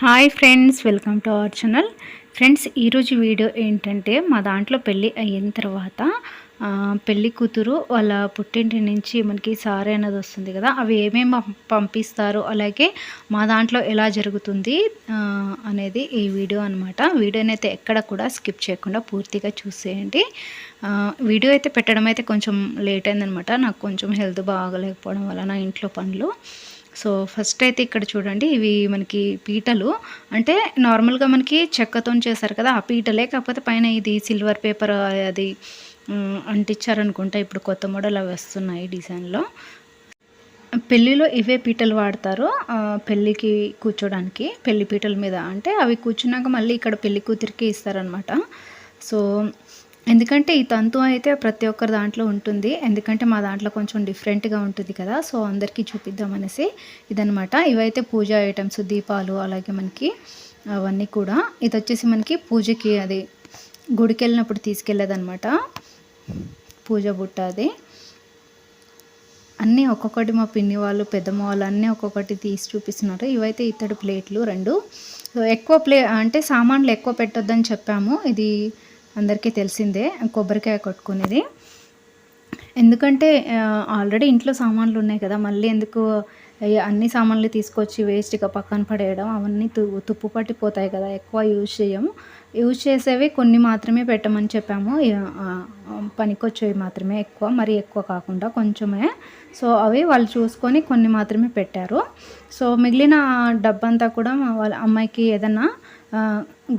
Hi friends welcome to our channel friends ఈరోజు video ఏంటంటే మా దాంట్లో పెళ్ళి అయిన తర్వాత పెళ్ళి కూతురు వాళ్ళ పుట్టింటి నుంచి మనకి సారీ అనేది వస్తుంది కదా అవి ఏమేమి పంపిస్తారు అలాగే మా దాంట్లో ఎలా జరుగుతుంది అనేది ఈ వీడియో అనమాట వీడియోని అయితే ఎక్కడ కూడా స్కిప్ చేయకుండా పూర్తిగా చూసేయండి. వీడియో అయితే పెట్టడం అయితే కొంచెం లేట్ అయిందనమాట నాకు కొంచెం హెల్త్ బాగలేకపోవడం వల్ల నా ఇంట్లో పనులు. సో ఫస్ట్ అయితే ఇక్కడ చూడండి ఇవి మనకి పీటలు. అంటే నార్మల్గా మనకి చెక్కతో చేశారు కదా ఆ పీటలే. కాకపోతే పైన ఇది సిల్వర్ పేపర్ అది ఉమ్, అంటించారనుకుంటా. ఇప్పుడు కొత్త మోడల్ అవి వస్తున్నాయి డిజైన్లో. పెళ్ళిలో ఇవే పీటలు వాడతారు పెళ్ళికి కూర్చోడానికి. పెళ్ళి పీటల మీద అంటే అవి కూర్చున్నాక మళ్ళీ ఇక్కడ పెళ్ళి కూతురికి ఇస్తారనమాట సో ఎందుకంటే ఈ తంతు అయితే ప్రతి ఒక్కరి దాంట్లో ఉంటుంది. ఎందుకంటే మా దాంట్లో కొంచెం డిఫరెంట్గా ఉంటుంది కదా. సో అందరికీ చూపిద్దామనేసి ఇదనమాట ఇవైతే పూజ ఐటమ్స్ దీపాలు అలాగే మనకి అవన్నీ కూడా. ఇది వచ్చేసి మనకి పూజకి అది గుడికి వెళ్ళినప్పుడు తీసుకెళ్ళేదనమాట పూజ బుట్ట అది. అన్నీ ఒక్కొక్కటి మా పిన్ని వాళ్ళు పెద్దమ్మ వాళ్ళు అన్నీ ఒక్కొక్కటి తీసి చూపిస్తున్నారు. ఇవైతే ఇత్తడి ప్లేట్లు రెండు. సో ఎక్కువ ప్లే అంటే సామాన్లు ఎక్కువ పెట్టొద్దని చెప్పాము. ఇది అందరికీ తెలిసిందే కొబ్బరికాయ కొట్టుకునేది. ఎందుకంటే ఆల్రెడీ ఇంట్లో సామాన్లు ఉన్నాయి కదా మళ్ళీ ఎందుకు అన్ని సామాన్లు తీసుకొచ్చి వేస్ట్గా పక్కన పడేయడం అవన్నీ తు తుప్పు పట్టిపోతాయి కదా ఎక్కువ యూజ్ చేయము. యూజ్ చేసేవి కొన్ని మాత్రమే పెట్టమని చెప్పాము. పనికొచ్చేవి మాత్రమే ఎక్కువ మరి ఎక్కువ కాకుండా కొంచెమే. సో అవి వాళ్ళు చూసుకొని కొన్ని మాత్రమే పెట్టారు. సో మిగిలిన డబ్బంతా కూడా వాళ్ళ అమ్మాయికి ఏదన్నా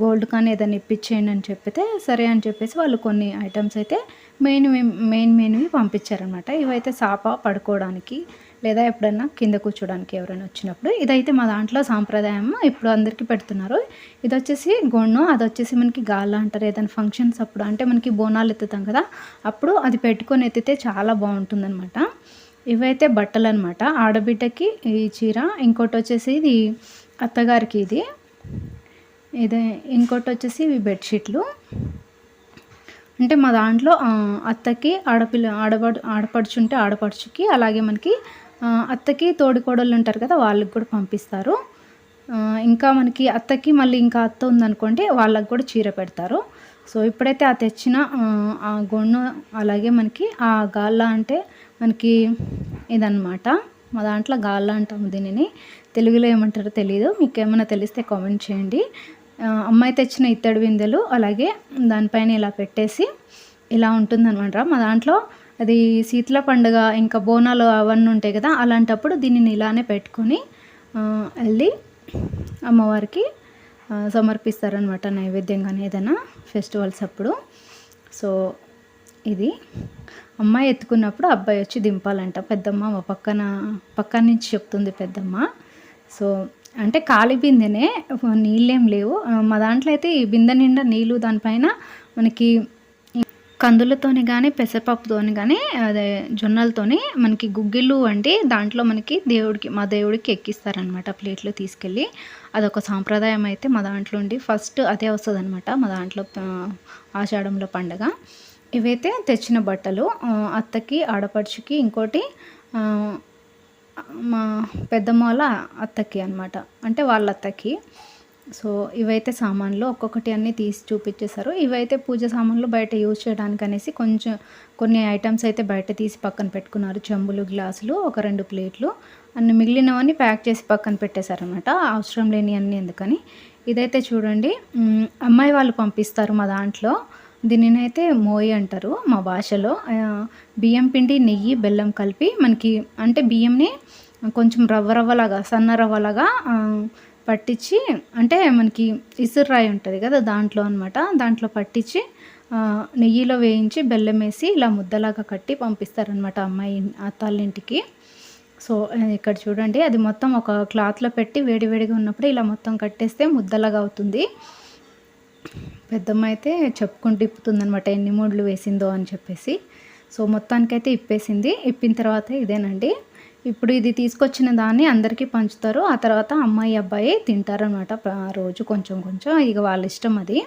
గోల్డ్ కానీ ఏదైనా ఇప్పించేయండి అని చెప్పితే సరే అని చెప్పేసి వాళ్ళు కొన్ని ఐటమ్స్ అయితే మెయిన్ మెయిన్ మెయిన్వి పంపించారనమాట ఇవైతే సాప పడుకోవడానికి లేదా ఎప్పుడైనా కింద కూర్చోడానికి ఎవరైనా వచ్చినప్పుడు. ఇదైతే మా దాంట్లో సాంప్రదాయం ఇప్పుడు అందరికీ పెడుతున్నారు. ఇది వచ్చేసి గొన్ను అది వచ్చేసి మనకి గాళ్ళ అంటారు. ఏదైనా ఫంక్షన్స్ అప్పుడు అంటే మనకి బోనాలు ఎత్తుతాం కదా అప్పుడు అది పెట్టుకొని ఎత్తితే చాలా బాగుంటుందన్నమాట. ఇవైతే బట్టలు అనమాట ఆడబిడ్డకి ఈ చీర ఇంకోటి వచ్చేసి ఇది అత్తగారికి ఇది. ఇదే ఇంకోటి వచ్చేసి ఇవి బెడ్షీట్లు. అంటే మా దాంట్లో అత్తకి ఆడపిల్ల ఆడపడు ఆడపడుచుంటే ఆడపడుచుకి అలాగే మనకి అత్తకి తోడికోడళ్ళు ఉంటారు కదా వాళ్ళకి కూడా పంపిస్తారు. ఇంకా మనకి అత్తకి మళ్ళీ ఇంకా అత్త ఉందనుకోండి వాళ్ళకి కూడా చీర పెడతారు. సో ఇప్పుడైతే ఆ తెచ్చిన ఆ, గొన్ను అలాగే మనకి ఆ గాళ్ళ అంటే మనకి ఇదన్నమాట. మా దాంట్లో గాళ్ళ అంటాము దీనిని. తెలుగులో ఏమంటారో తెలియదు మీకు ఏమైనా తెలిస్తే కామెంట్ చేయండి. అమ్మాయి తెచ్చిన ఇత్తడి బిందెలు అలాగే దానిపైన ఇలా పెట్టేసి ఇలా ఉంటుందన్నమాట మా దాంట్లో అది శీతల పండుగ ఇంకా బోనాలు అవన్నీ ఉంటాయి కదా అలాంటప్పుడు దీనిని ఇలానే పెట్టుకొని వెళ్ళి అమ్మవారికి సమర్పిస్తారనమాట నైవేద్యం కానీ ఏదైనా ఫెస్టివల్స్ అప్పుడు. సో ఇది. అమ్మాయి ఎత్తుకున్నప్పుడు అబ్బాయి వచ్చి దింపాలంట. పెద్దమ్మ మా పక్కన పక్కన నుంచి చెప్తుంది పెద్దమ్మ. సో అంటే ఖాళీ బిందెనే నీళ్ళేం లేవు. మా దాంట్లో అయితే ఈ బిందె నిండా నీళ్ళు దానిపైన మనకి కందులతోని కానీ పెసరపప్పుతోని కానీ అదే జొన్నలతోని మనకి గుగ్గిళ్ళు వండి దాంట్లో మనకి దేవుడికి మా దేవుడికి ఎక్కిస్తారనమాట ప్లేట్లో తీసుకెళ్ళి. అదొక సాంప్రదాయం అయితే మా దాంట్లో ఉండి ఫస్ట్ అదే వస్తుంది అనమాట మా దాంట్లో ఆషాఢంలో పండగ. ఇవైతే తెచ్చిన బట్టలు అత్తకి ఆడపడుచుకి ఇంకోటి మా పెద్దమ్మ వాళ్ళ అత్తకి అనమాట అంటే వాళ్ళ అత్తకి సో ఇవైతే సామాన్లు ఒక్కొక్కటి అన్నీ తీసి చూపించేశారు. ఇవైతే పూజ సామాన్లు బయట యూజ్ చేయడానికి అనేసి కొంచెం కొన్ని ఐటమ్స్ అయితే బయట తీసి పక్కన పెట్టుకున్నారు. చెంబులు గ్లాసులు ఒక రెండు ప్లేట్లు. అన్ని మిగిలినవన్నీ ప్యాక్ చేసి పక్కన పెట్టేశారనమాట అవసరం లేని అన్నీ ఎందుకని. ఇదైతే చూడండి. అమ్మాయి వాళ్ళు పంపిస్తారు మా దాంట్లో. దీనినైతే మోయి అంటారు మా భాషలో. బియ్యం పిండి నెయ్యి బెల్లం కలిపి మనకి అంటే బియ్యంని కొంచెం రవ్వ రవ్వలాగా సన్న రవ్వలాగా పట్టించి అంటే మనకి ఇసుర్రాయి ఉంటుంది కదా దాంట్లో అనమాట దాంట్లో పట్టించి నెయ్యిలో వేయించి బెల్లం వేసి ఇలా ముద్దలాగా కట్టి పంపిస్తారనమాట అమ్మాయి అత్తాళ్ళింటికి సో ఇక్కడ చూడండి అది మొత్తం ఒక క్లాత్లో పెట్టి వేడివేడిగా ఉన్నప్పుడు ఇలా మొత్తం కట్టేస్తే ముద్దలాగా అవుతుంది. పెద్దమ్మ అయితే చెప్పుకుంటూ ఇప్పుతుందనమాట ఎన్ని మూడ్లు వేసిందో అని చెప్పేసి. సో మొత్తానికైతే ఇప్పేసింది. ఇప్పిన తర్వాత ఇదేనండి. ఇప్పుడు ఇది తీసుకొచ్చిన దాన్ని అందరికీ పంచుతారు. ఆ తర్వాత అమ్మాయి అబ్బాయి తింటారనమాట రోజు కొంచెం కొంచెం. ఇక వాళ్ళ ఇష్టం అది.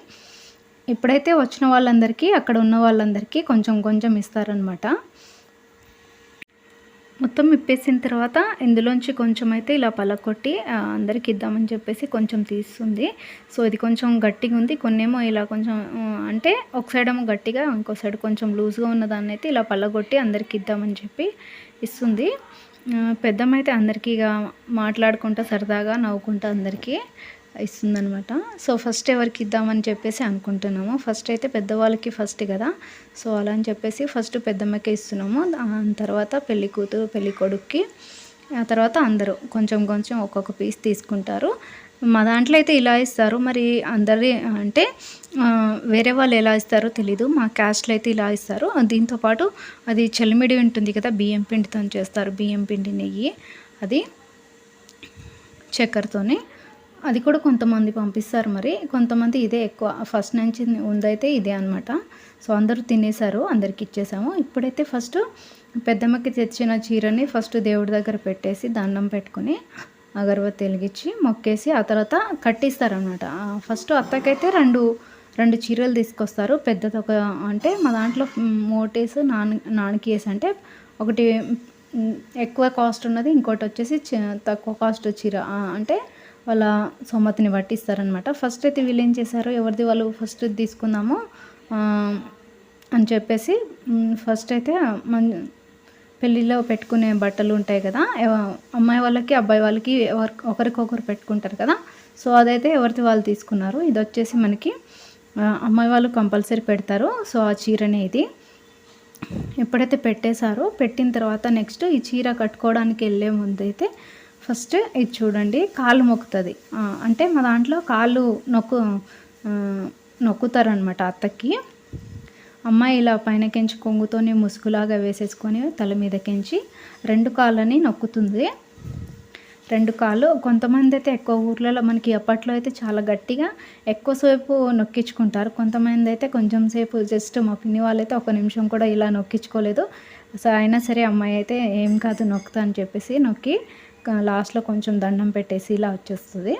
ఇప్పుడైతే వచ్చిన వాళ్ళందరికీ అక్కడ ఉన్న వాళ్ళందరికీ కొంచెం కొంచెం ఇస్తారనమాట మొత్తం ఇప్పేసిన తర్వాత ఇందులోంచి కొంచెం అయితే ఇలా పలకొట్టి అందరికి ఇద్దామని చెప్పేసి కొంచెం తీస్తుంది. సో ఇది కొంచెం గట్టిగా ఉంది. కొన్నేమో ఇలా కొంచెం అంటే ఒక సైడ్ ఏమో గట్టిగా ఇంకో సైడ్ కొంచెం లూజ్గా ఉన్న దాన్ని అయితే ఇలా పలగొట్టి అందరికి ఇద్దామని చెప్పి ఇస్తుంది. పెద్దమ్మ అయితే అందరికీ ఇక మాట్లాడుకుంటా సరదాగా నవ్వుకుంటా అందరికీ. ఇస్తుందనమాట సో ఫస్ట్ ఎవరికి ఇద్దామని చెప్పేసి అనుకుంటున్నాము. ఫస్ట్ అయితే పెద్దవాళ్ళకి ఫస్ట్ కదా. సో అలా అని చెప్పేసి ఫస్ట్ పెద్దమ్మకే ఇస్తున్నాము. దాని తర్వాత పెళ్ళి కూతురు పెళ్ళి కొడుక్కి ఆ తర్వాత అందరూ కొంచెం కొంచెం ఒక్కొక్క పీస్ తీసుకుంటారు. మా దాంట్లో అయితే ఇలా ఇస్తారు. మరి అందరి అంటే వేరే వాళ్ళు ఎలా ఇస్తారో తెలీదు. మా క్యాస్ట్లో అయితే ఇలా ఇస్తారు. దీంతో పాటు అది చెలిమిడి ఉంటుంది కదా బియ్యం పిండితో చేస్తారు. బియ్యం పిండి నెయ్యి అది చక్కెరతోనే. అది కూడా కొంతమంది పంపిస్తారు మరి. కొంతమంది ఇదే ఎక్కువ. ఫస్ట్ నుంచి ఉందైతే ఇదే అనమాట సో అందరూ తినేశారు అందరికి ఇచ్చేసాము. ఇప్పుడైతే ఫస్ట్ పెద్దమ్మకి తెచ్చిన చీరని ఫస్ట్ దేవుడి దగ్గర పెట్టేసి దండం పెట్టుకుని అగరబత్తి వెలిగించి మొక్కేసి ఆ తర్వాత కట్టిస్తారనమాట ఫస్ట్ అత్తకైతే రెండు రెండు చీరలు తీసుకొస్తారు. పెద్దది ఒక అంటే మా దాంట్లో మోటేస్ నాన్ నాన్నకేస్ అంటే ఒకటి ఎక్కువ కాస్ట్ ఉన్నది ఇంకోటి వచ్చేసి తక్కువ కాస్ట్ చీర. అంటే వాళ్ళ సొమ్మతిని బట్టి ఇస్తారనమాట ఫస్ట్ అయితే వీళ్ళు ఏం చేశారు? ఎవరిది వాళ్ళు ఫస్ట్ తీసుకుందాము అని చెప్పేసి ఫస్ట్ అయితే మన పెళ్ళిలో పెట్టుకునే బట్టలు ఉంటాయి కదా అమ్మాయి వాళ్ళకి అబ్బాయి వాళ్ళకి ఎవరి ఒకరికొకరు పెట్టుకుంటారు కదా. సో అదైతే ఎవరిది వాళ్ళు తీసుకున్నారు. ఇది వచ్చేసి మనకి అమ్మాయి వాళ్ళు కంపల్సరీ పెడతారు. సో ఆ చీరనే ఇది. ఎప్పుడైతే పెట్టేశారో పెట్టిన తర్వాత నెక్స్ట్ ఈ చీర కట్టుకోవడానికి వెళ్ళే ముందు అయితే ఫస్ట్ ఇది చూడండి కాళ్ళు మొక్కుతుంది. అంటే మా దాంట్లో కాళ్ళు నొక్కు నొక్కుతారనమాట అత్తకి. అమ్మాయి ఇలా పైనకెంచి కొంగుతోనే ముసుగులాగా వేసేసుకొని తల మీదకెంచి రెండు కాళ్ళని నొక్కుతుంది. రెండు కాళ్ళు కొంతమంది అయితే ఎక్కువ ఊర్లలో మనకి అప్పట్లో అయితే చాలా గట్టిగా ఎక్కువసేపు నొక్కించుకుంటారు. కొంతమంది అయితే కొంచెం సేపు జస్ట్ మా పిన్ని వాళ్ళైతే ఒక నిమిషం కూడా ఇలా నొక్కించుకోలేదు. సో అయినా సరే అమ్మాయి అయితే ఏం కాదు నొక్కుతా అని చెప్పేసి నొక్కి లాస్ట్లో కొంచెం దండం పెట్టేసి ఇలా వచ్చేస్తుంది.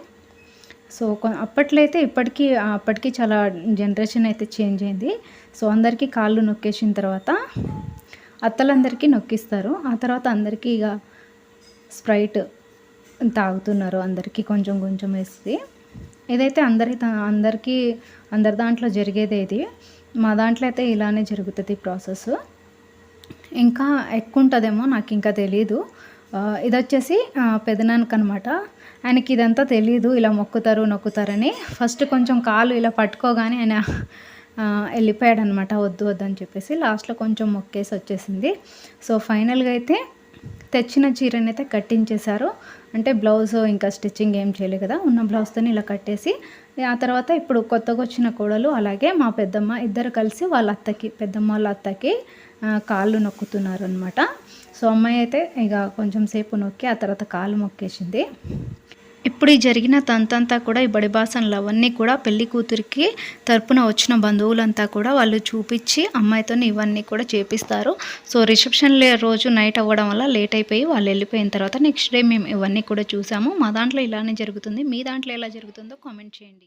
సో అప్పట్లో అయితే ఇప్పటికీ అప్పటికి చాలా జనరేషన్ అయితే చేంజ్ అయింది. సో అందరికీ కాళ్ళు నొక్కేసిన తర్వాత అత్తలందరికీ నొక్కిస్తారు. ఆ తర్వాత అందరికీ ఇక స్ప్రైట్ తాగుతున్నారు అందరికీ కొంచెం కొంచెం వేసి. ఇదైతే అందరి అందరికీ అందరి దాంట్లో జరిగేదే ఇది మా దాంట్లో అయితే ఇలానే జరుగుతుంది ప్రాసెస్. ఇంకా ఎక్కువ ఉంటుందేమో నాకు ఇంకా తెలీదు. ఇది వచ్చేసి పెదనాన్నకు అనమాట ఆయనకి ఇదంతా తెలియదు ఇలా మొక్కుతారు నొక్కుతారని. ఫస్ట్ కొంచెం కాలు ఇలా పట్టుకోగానే ఆయన వెళ్ళిపోయాడు అనమాట వద్దు వద్దు అని చెప్పేసి లాస్ట్లో కొంచెం మొక్కేసి వచ్చేసింది. సో ఫైనల్గా అయితే తెచ్చిన చీరని అయితే కట్టించేశారు. అంటే బ్లౌజ్ ఇంకా స్టిచ్చింగ్ ఏం చేయలేదు కదా ఉన్న బ్లౌజ్తో ఇలా కట్టేసి ఆ తర్వాత ఇప్పుడు కొత్తగా వచ్చిన కోడలు అలాగే మా పెద్దమ్మ ఇద్దరు కలిసి వాళ్ళ అత్తకి పెద్దమ్మ వాళ్ళ అత్తకి కాళ్ళు నొక్కుతున్నారు అనమాట సో అమ్మాయి అయితే ఇక కొంచెం సేపు నొక్కి ఆ తర్వాత కాలు మొక్కేసింది. ఇప్పుడు ఈ జరిగిన తంతంతా కూడా ఈ బడిబాసనలు అవన్నీ కూడా పెళ్ళి కూతురికి తరపున వచ్చిన బంధువులంతా కూడా వాళ్ళు చూపించి అమ్మాయితో ఇవన్నీ కూడా చేపిస్తారు. సో రిసెప్షన్ రోజు నైట్ అవ్వడం వల్ల లేట్ అయిపోయి వాళ్ళు వెళ్ళిపోయిన తర్వాత నెక్స్ట్ డే మేము ఇవన్నీ కూడా చూసాము. మా దాంట్లో ఇలానే జరుగుతుంది. మీ దాంట్లో ఎలా జరుగుతుందో కామెంట్ చేయండి.